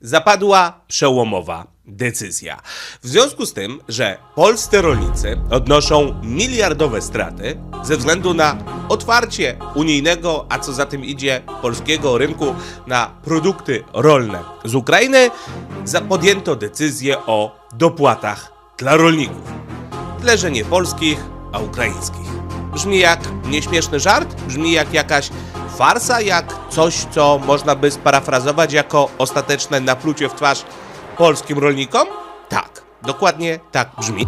zapadła przełomowa decyzja. W związku z tym, że polscy rolnicy odnoszą miliardowe straty ze względu na otwarcie unijnego, a co za tym idzie polskiego rynku na produkty rolne z Ukrainy, podjęto decyzję o dopłatach dla rolników. Tyle, że nie polskich, a ukraińskich. Brzmi jak nieśmieszny żart? Brzmi jak jakaś farsa? Jak coś, co można by sparafrazować jako ostateczne naplucie w twarz polskim rolnikom? Tak, dokładnie tak brzmi.